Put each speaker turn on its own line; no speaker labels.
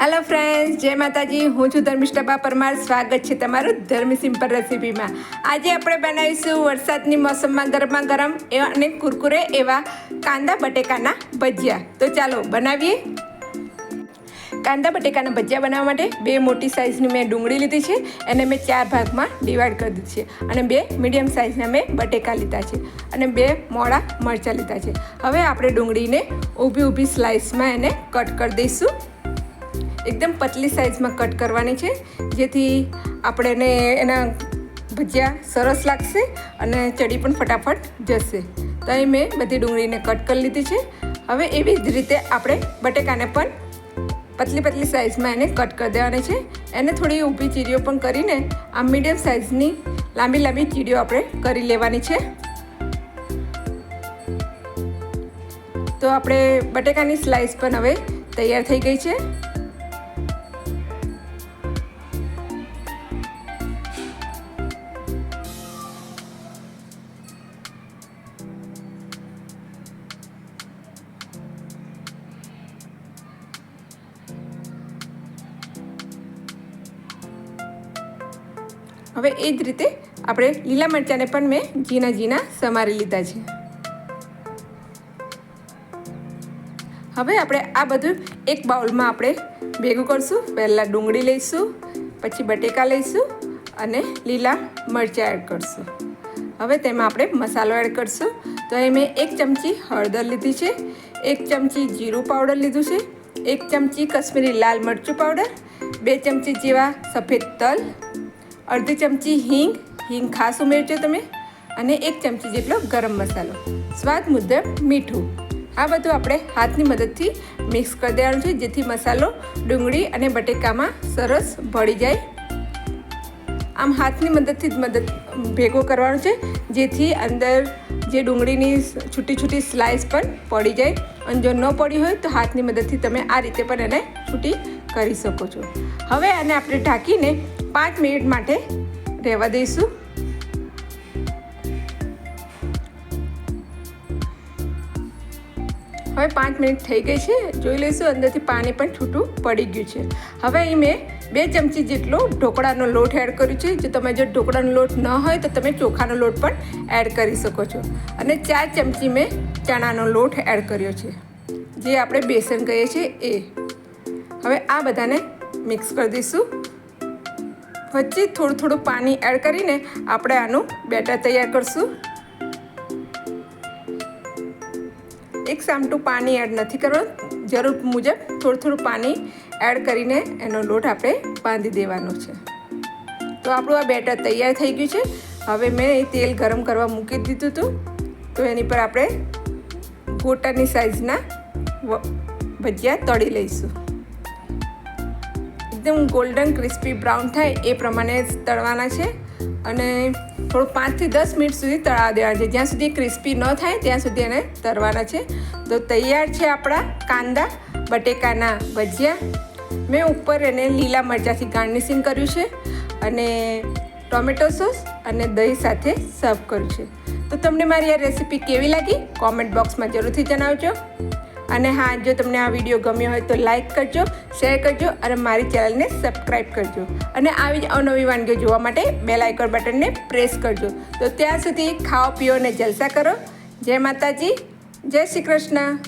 Hello friends જય માતાજી. હું છું ધર્મિષ્ઠા પરમાર સ્વાગત છે તમારું ધર્મી સિમ્પલ રેસીપીમાં. આજે આપણે બનાવીશું વરસાદની મોસમમાં ગરમા ગરમ એવા અને કુરકુરે એવા કાંદા બટેકાના ભજીયા. તો ચાલો બનાવીએ. કાંદા બટેકાના ભજીયા બનાવવા માટે બે મોટી સાઇઝની મેં ડુંગળી લીધી છે એને મેં ચાર ભાગમાં ડિવાઈડ કરી દીધી છે અને બે મીડિયમ સાઇઝના મેં બટેકા લીધા છે અને બે મોડા મરચાં લીધા છે. હવે આપણે ડુંગળીને ઊભી ઊભી સ્લાઇસમાં એને કટ કરી દઈશું. એકદમ પતલી સાઇઝમાં કટ કરવાની છે. જેથી આપણે એને એના ભજીયા સરસ લાગશે અને ચડી પણ ફટાફટ જશે. તો અહીં મેં બધી ડુંગળીને કટ કરી લીધી છે. હવે એવી જ રીતે આપણે બટેકાને પણ પતલી પતલી સાઇઝમાં એને કટ કરી દેવાની છે. એને થોડી ઊભી ચીરીઓ પણ કરીને આ મીડિયમ સાઇઝની લાંબી લાંબી ચીડીઓ આપણે કરી લેવાની છે. તો આપણે બટેકાની સ્લાઇસ પણ હવે તૈયાર થઈ ગઈ છે. હવે એ જ રીતે આપણે લીલા મરચાંને પણ મેં ઝીણા ઝીણા સમારી લીધા છે. હવે આપણે આ બધું એક બાઉલમાં આપણે ભેગું કરશું, પહેલાં ડુંગળી લઈશું, પછી બટેકા લઈશું અને લીલા મરચાં એડ કરશું. હવે તેમાં આપણે મસાલો એડ કરશું. તો એ મેં એક ચમચી હળદર લીધી છે, એક ચમચી જીરું પાવડર લીધું છે, એક ચમચી કશ્મીરી લાલ મરચું પાવડર, બે ચમચી જેવા સફેદ તલ અડધી ચમચી હિંગ હિંગ ખાસ ઉમેરજો તમે, અને એક ચમચી જેટલો ગરમ મસાલો. સ્વાદ મુજબ મીઠું. આ બધું આપણે હાથની મદદથી મિક્સ કરી દેવાનું છે, જેથી મસાલો ડુંગળી અને બટેકામાં સરસ ભળી જાય. આમ હાથની મદદથી જ મદદ ભેગો કરવાનો છે, જેથી અંદર જે ડુંગળીની છૂટી છૂટી સ્લાઇસ પણ પડી જાય. અને જો ન પડી હોય તો હાથની મદદથી તમે આ રીતે પણ એને છૂટી કરી શકો છો. હવે આને આપણે ઢાંકીને પાંચ મિનિટ માટે રહેવા દઈશું. હવે પાંચ મિનિટ થઈ ગઈ છે. જોઈ લઈશું, અંદરથી પાણી પણ છૂટું પડી ગયું છે. હવે અહીં મેં બે ચમચી જેટલો ઢોકળાનો લોટ એડ કર્યો છે. જો તમે જો ઢોકળાનો લોટ ન હોય, તો તમે ચોખાનો લોટ પણ એડ કરી શકો છો. અને ચાર ચમચી મેં ચણાનો લોટ એડ કર્યો છે. જે આપણે બેસન કહીએ છીએ એ. હવે આ બધાને મિક્સ કરી દઈશું. વચ્ચે થોડું થોડું પાણી એડ કરીને આપણે આનું બેટર તૈયાર કરશું. એક સામટું પાણી એડ નથી કરવાનું. જરૂર મુજબ થોડું થોડું પાણી એડ કરીને એનો લોટ આપણે બાંધી દેવાનો છે. તો આપણું આ બેટર તૈયાર થઈ ગયું છે. હવે મેં એ તેલ ગરમ કરવા મૂકી દીધું હતું. તો એની પર આપણે ગોટાની સાઇઝના ભજીયા તળી લઈશું. એકદમ ગોલ્ડન ક્રિસ્પી બ્રાઉન થાય એ પ્રમાણે તળવાના છે. અને થોડું પાંચથી દસ મિનિટ સુધી તળાવ દેવાના છે. જ્યાં સુધી ક્રિસ્પી ન થાય, ત્યાં સુધી એને તરવાના છે. તો તૈયાર છે આપણા કાંદા, બટેકાના ભજીયા. મેં ઉપર એને લીલા મરચાંથી ગાર્નિશિંગ કર્યું છે અને ટોમેટો સોસ અને દહીં સાથે સર્વ કર્યું છે. તો તમને મારી આ રેસીપી કેવી લાગી? કોમેન્ટ બોક્સમાં જરૂરથી જણાવજો. અને હા, જો તમને આ વીડિયો ગમ્યો હોય તો લાઈક કરજો શેર કરજો અને મારી ચેનલને સબસ્ક્રાઈબ કરજો. અને આવી જ અવનવી વાનગીઓ જોવા માટે બેલ આઇકોન બટનને પ્રેસ કરજો. તો ત્યાં સુધી ખાઓ, પીઓ અને જલસા કરો. જય માતાજી, જય શ્રી કૃષ્ણ.